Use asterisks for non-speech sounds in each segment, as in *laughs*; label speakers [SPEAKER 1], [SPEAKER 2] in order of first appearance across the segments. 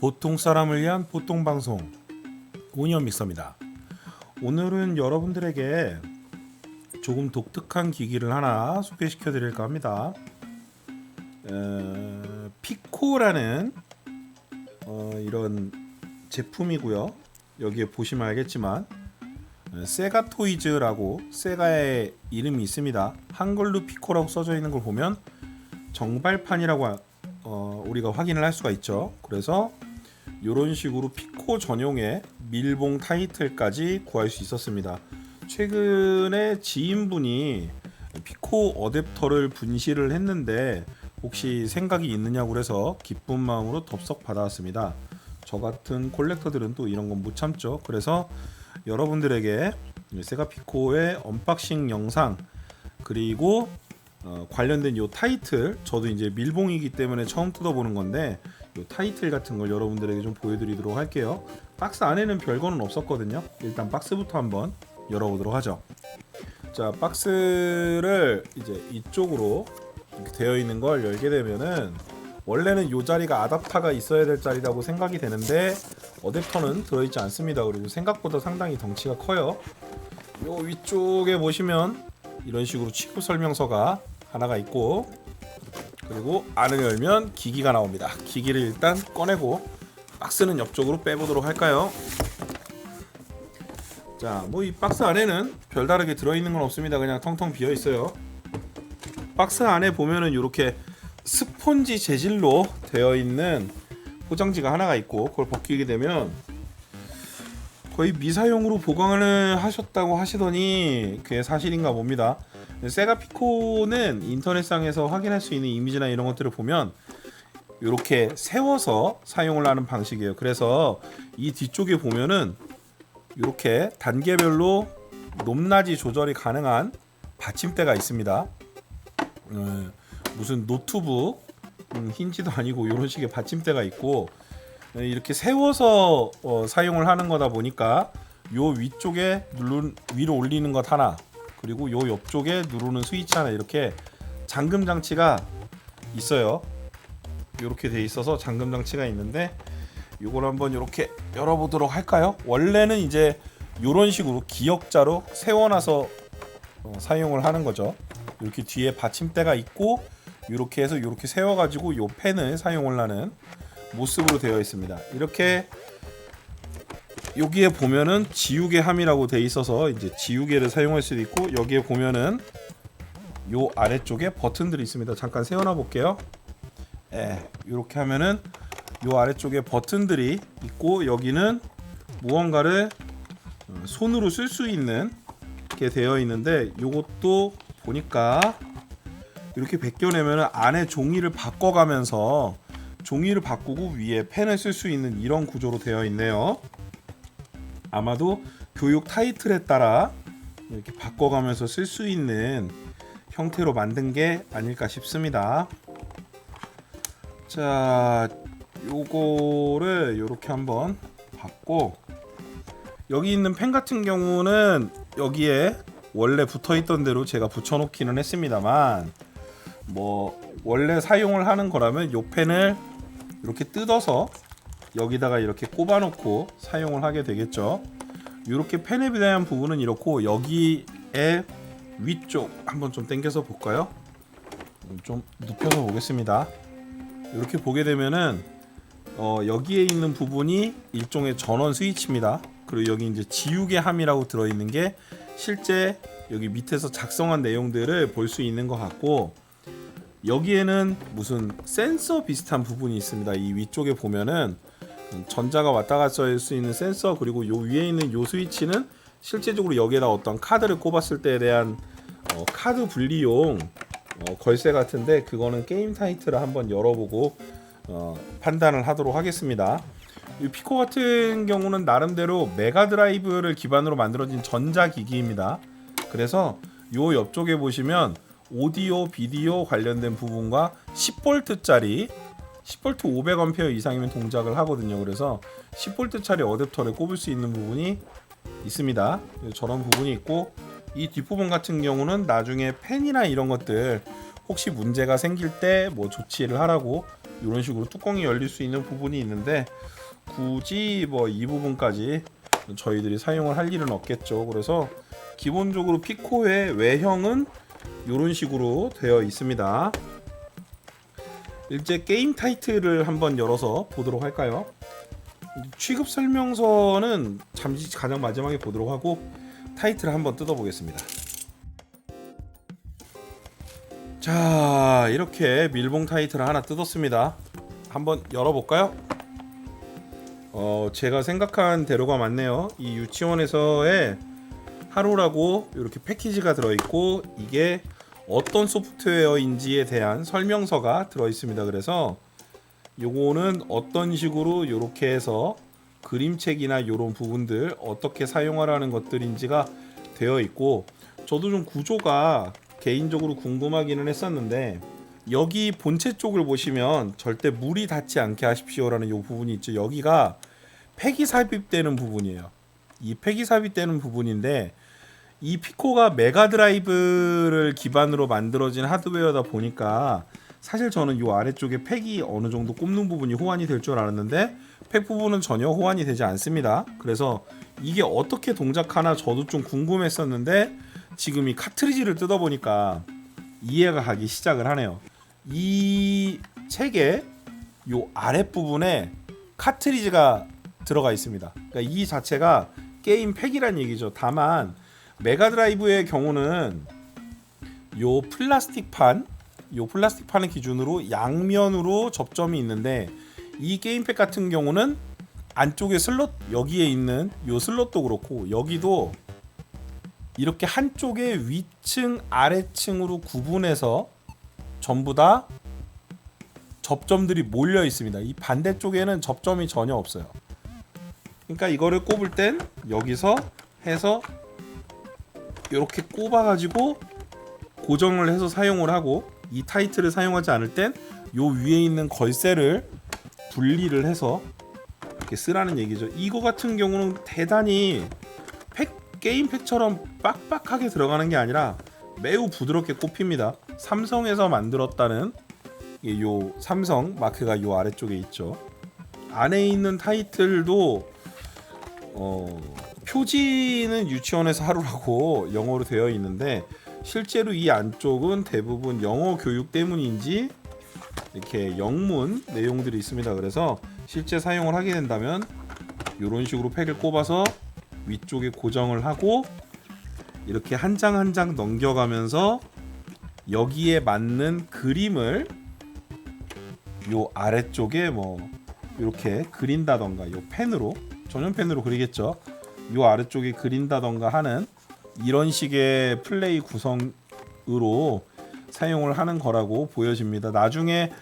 [SPEAKER 1] 보통 사람을 위한 보통 방송 오니언 믹서입니다. 오늘은 여러분들에게 조금 독특한 기기를 하나 소개시켜 드릴까 합니다. 어, 피코라는 어, 이런 제품이고요. 여기에 보시면 알겠지만 어, 세가 토이즈라고 세가의 이름이 있습니다. 한글로 피코라고 써져 있는 걸 보면 정발판이라고 하- 어, 우리가 확인을 할 수가 있죠. 그래서 이런 식으로 피코 전용의 밀봉 타이틀까지 구할 수 있었습니다. 최근에 지인분이 피코 어댑터를 분실을 했는데 혹시 생각이 있느냐고 그래서 기쁜 마음으로 덥석 받아왔습니다. 저 같은 콜렉터들은 또 이런 건 못 참죠. 그래서 여러분들에게 세가 피코의 언박싱 영상 그리고 어, 관련된 요 타이틀 저도 이제 밀봉이기 때문에 처음 뜯어보는 건데 요 타이틀 같은 걸 여러분들에게 좀 보여드리도록 할게요. 박스 안에는 별거는 없었거든요. 일단 박스부터 한번 열어보도록 하죠. 자 박스를 이제 이쪽으로 이렇게 되어 있는 걸 열게 되면은 원래는 요 자리가 아답타가 있어야 될 자리라고 생각이 되는데 어댑터는 들어있지 않습니다. 그리고 생각보다 상당히 덩치가 커요. 요 위쪽에 보시면 이런 식으로 취급 설명서가 하나가 있고 그리고 안을 열면 기기가 나옵니다. 기기를 일단 꺼내고 박스는 옆쪽으로 빼보도록 할까요? 자, 뭐 이 박스 안에는 별다르게 들어있는 건 없습니다. 그냥 텅텅 비어 있어요. 박스 안에 보면은 이렇게 스폰지 재질로 되어 있는 포장지가 하나가 있고 그걸 벗기게 되면 거의 미사용으로 보관을 하셨다고 하시더니 그게 사실인가 봅니다. 세가 피코는 인터넷상에서 확인할 수 있는 이미지나 이런 것들을 보면 이렇게 세워서 사용을 하는 방식이에요. 그래서 이 뒤쪽에 보면은 이렇게 단계별로 높낮이 조절이 가능한 받침대가 있습니다. 어, 무슨 노트북 음, 힌지도 아니고 이런 식의 받침대가 있고 네, 이렇게 세워서 어, 사용을 하는 거다 보니까 요 위쪽에 누른 위로 올리는 것 하나 그리고 요 옆쪽에 누르는 스위치 하나 이렇게 잠금 장치가 있어요. 이렇게 돼 있어서 잠금 장치가 있는데 이걸 한번 이렇게 열어보도록 할까요? 원래는 이제 이런 식으로 기역자로 세워놔서 어, 사용을 하는 거죠. 이렇게 뒤에 받침대가 있고 이렇게 해서 이렇게 세워가지고 요 펜을 사용을 하는 모습으로 되어 있습니다. 이렇게 여기에 보면은 지우개 함이라고 돼 있어서 이제 지우개를 사용할 수도 있고 여기에 보면은 요 아래쪽에 버튼들이 있습니다. 잠깐 세워놔 볼게요. 예, 이렇게 하면은 요 아래쪽에 버튼들이 있고 여기는 무언가를 어, 손으로 쓸 수 있는 게 되어 있는데 요것도 보니까 이렇게 벗겨내면 안에 종이를 바꿔가면서 종이를 바꾸고 위에 펜을 쓸 수 있는 이런 구조로 되어 있네요. 아마도 교육 타이틀에 따라 이렇게 바꿔가면서 쓸 수 있는 형태로 만든 게 아닐까 싶습니다. 자, 요거를 이렇게 한번 받고 여기 있는 펜 같은 경우는 여기에 원래 붙어 있던 대로 제가 붙여 놓기는 했습니다만 뭐 원래 사용을 하는 거라면 요 펜을 이렇게 뜯어서 여기다가 이렇게 꼽아 놓고 사용을 하게 되겠죠. 이렇게 펜에 대한 부분은 이렇고 여기에 위쪽 한번 좀 당겨서 볼까요? 좀 눕혀서 보겠습니다. 이렇게 보게 되면은 어, 여기에 있는 부분이 일종의 전원 스위치입니다. 그리고 여기 이제 지우개 함이라고 들어 있는 게 실제 여기 밑에서 작성한 내용들을 볼 수 있는 것 같고 여기에는 무슨 센서 비슷한 부분이 있습니다. 이 위쪽에 보면은 전자가 왔다 갔다 할 수 있는 센서 그리고 요 위에 있는 요 스위치는 실제적으로 여기에다 어떤 카드를 꼽았을 때에 대한 어, 카드 분리용 어, 걸쇠 같은데 그거는 게임 타이틀을 한번 열어보고 어, 판단을 하도록 하겠습니다. 이 피코 같은 경우는 나름대로 메가 드라이브를 기반으로 만들어진 전자기기입니다. 그래서 요 옆쪽에 보시면 오디오, 비디오 관련된 부분과 10V짜리 10V 500A 이상이면 동작을 하거든요. 그래서 10V짜리 어댑터를 꼽을 수 있는 부분이 있습니다. 저런 부분이 있고 이 뒷부분 같은 경우는 나중에 펜이나 이런 것들 혹시 문제가 생길 때 뭐 조치를 하라고 이런 식으로 뚜껑이 열릴 수 있는 부분이 있는데 굳이 뭐 이 부분까지 저희들이 사용을 할 일은 없겠죠. 그래서 기본적으로 피코의 외형은 이런 식으로 되어 있습니다. 이제 게임 타이틀을 한번 열어서 보도록 할까요? 취급 설명서는 잠시 가장 마지막에 보도록 하고 타이틀을 한번 뜯어보겠습니다. 자 이렇게 밀봉 타이틀을 하나 뜯었습니다. 한번 열어볼까요? 어 제가 생각한 대로가 맞네요. 이 유치원에서의 하루라고 이렇게 패키지가 들어있고 이게 어떤 소프트웨어인지에 대한 설명서가 들어 있습니다. 그래서 요거는 어떤 식으로 이렇게 해서 그림책이나 이런 부분들 어떻게 사용하라는 것들인지가 되어 있고 저도 좀 구조가 개인적으로 궁금하기는 했었는데 여기 본체 쪽을 보시면 절대 물이 닿지 않게 하십시오라는 이 부분이 있죠. 여기가 팩이 삽입되는 부분이에요. 이 팩이 삽입되는 부분인데 이 피코가 메가 드라이브를 기반으로 만들어진 하드웨어다 보니까 사실 저는 이 아래쪽에 팩이 어느 정도 꼽는 부분이 호환이 될 줄 알았는데 팩 부분은 전혀 호환이 되지 않습니다. 그래서 이게 어떻게 동작하나 저도 좀 궁금했었는데 지금 이 카트리지를 뜯어보니까 이해가 가기 시작을 하네요. 이 책의 요 아랫부분에 카트리지가 들어가 있습니다. 그러니까 이 자체가 게임 팩이란 얘기죠. 다만 메가드라이브의 경우는 요 플라스틱판 요 플라스틱판을 기준으로 양면으로 접점이 있는데 이 게임팩 같은 경우는 안쪽에 슬롯 여기에 있는 요 슬롯도 그렇고 여기도 이렇게 한쪽에 위층 아래층으로 구분해서 전부 다 접점들이 몰려 있습니다. 이 반대쪽에는 접점이 전혀 없어요. 그러니까 이거를 꼽을 땐 여기서 해서 이렇게 꼽아 가지고 고정을 해서 사용을 하고 이 타이틀을 사용하지 않을 땐 요 위에 있는 걸쇠를 분리를 해서 이렇게 쓰라는 얘기죠. 이거 같은 경우는 대단히 팩 게임 팩처럼 빡빡하게 들어가는 게 아니라 매우 부드럽게 꼽힙니다. 삼성에서 만들었다는 이요 삼성 마크가 요 아래쪽에 있죠. 안에 있는 타이틀도 어, 표지는 유치원에서 하루라고 *laughs* 영어로 되어 있는데 실제로 이 안쪽은 대부분 영어 교육 때문인지 이렇게 영문 내용들이 있습니다. 그래서 실제 사용을 하게 된다면 이런 식으로 팩을 꼽아서 위쪽에 고정을 하고 이렇게 한 장 한 장 넘겨가면서 여기에 맞는 그림을 요 아래쪽에 뭐 이렇게 그린다던가 요 펜으로 전용 펜으로 그리겠죠. 요 아래쪽에 그린다던가 하는 이런 식의 플레이 구성으로 사용을 하는 거라고 보여집니다. 나중에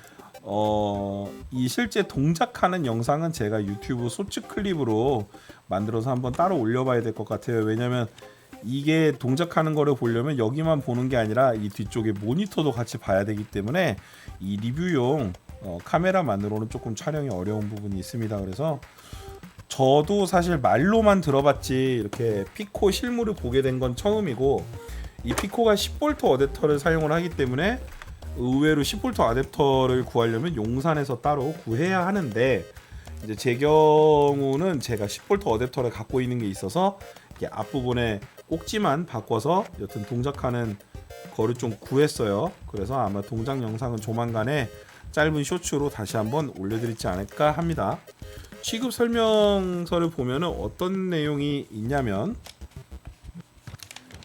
[SPEAKER 1] 어, 이 실제 동작하는 영상은 제가 유튜브 소츠 클립으로 만들어서 한번 따로 올려봐야 될 것 같아요. 왜냐면 이게 동작하는 거를 보려면 여기만 보는 게 아니라 이 뒤쪽에 모니터도 같이 봐야 되기 때문에 이 리뷰용 어, 카메라만으로는 조금 촬영이 어려운 부분이 있습니다. 그래서 저도 사실 말로만 들어봤지 이렇게 피코 실물을 보게 된 건 처음이고 이 피코가 10V 어댑터를 사용을 하기 때문에 의외로 10V 어댑터를 구하려면 용산에서 따로 구해야 하는데 이제 제 경우는 제가 10V 어댑터를 갖고 있는 게 있어서 앞부분에 꼭지만 바꿔서 여튼 동작하는 거를 좀 구했어요. 그래서 아마 동작 영상은 조만간에 짧은 쇼츠로 다시 한번 올려드리지 않을까 합니다. 취급 설명서를 보면은 어떤 내용이 있냐면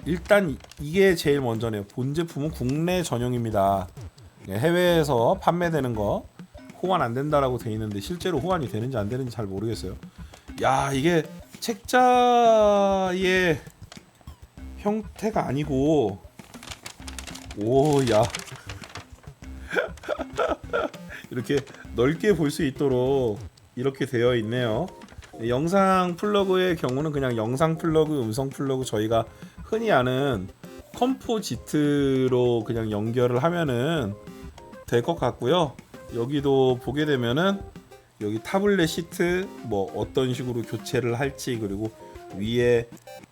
[SPEAKER 1] 일단 이게 제일 먼저네요. 본 제품은 국내 전용입니다. 네, 해외에서 판매되는 거 호환 안 된다라고 돼 있는데 실제로 호환이 되는지 안 되는지 잘 모르겠어요. 야 이게 책자의 형태가 아니고 오야 *laughs* 이렇게 넓게 볼 수 있도록 이렇게 되어 있네요. 영상 플러그의 경우는 그냥 영상 플러그, 음성 플러그 저희가 흔히 아는 컴포지트로 그냥 연결을 하면은 될 것 같고요. 여기도 보게 되면은 여기 타블렛 시트 뭐 어떤 식으로 교체를 할지 그리고 위에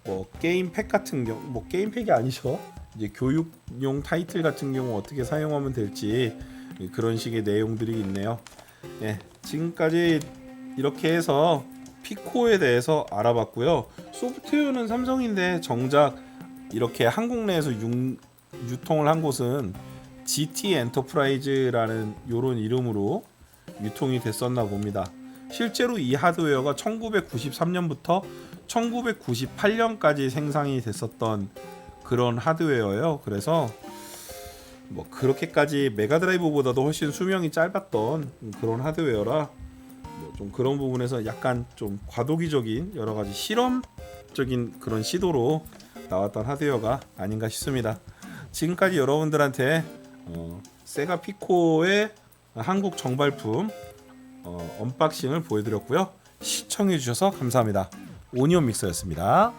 [SPEAKER 1] 뭐 게임 팩 같은 경우 뭐 게임 팩이 아니죠. 이제 교육용 타이틀 같은 경우 어떻게 사용하면 될지 그런 식의 내용들이 있네요. 예, 지금까지 이렇게 해서 피코에 대해서 알아봤고요. 소프트웨어는 삼성인데 정작 이렇게 한국 내에서 융, 유통을 한 곳은 GT 엔터프라이즈라는 요런 이름으로 유통이 됐었나 봅니다. 실제로 이 하드웨어가 1993년부터 1998년까지 생산이 됐었던 그런 하드웨어예요. 그래서 뭐 그렇게까지 메가드라이브보다도 훨씬 수명이 짧았던 그런 하드웨어라 뭐 좀 그런 부분에서 약간 좀 과도기적인 여러 가지 실험적인 그런 시도로 나왔던 하드웨어가 아닌가 싶습니다. 지금까지 여러분들한테 어, 세가 피코의 한국 정발품 어, 언박싱을 보여드렸고요. 시청해주셔서 감사합니다. 오니온 믹서였습니다.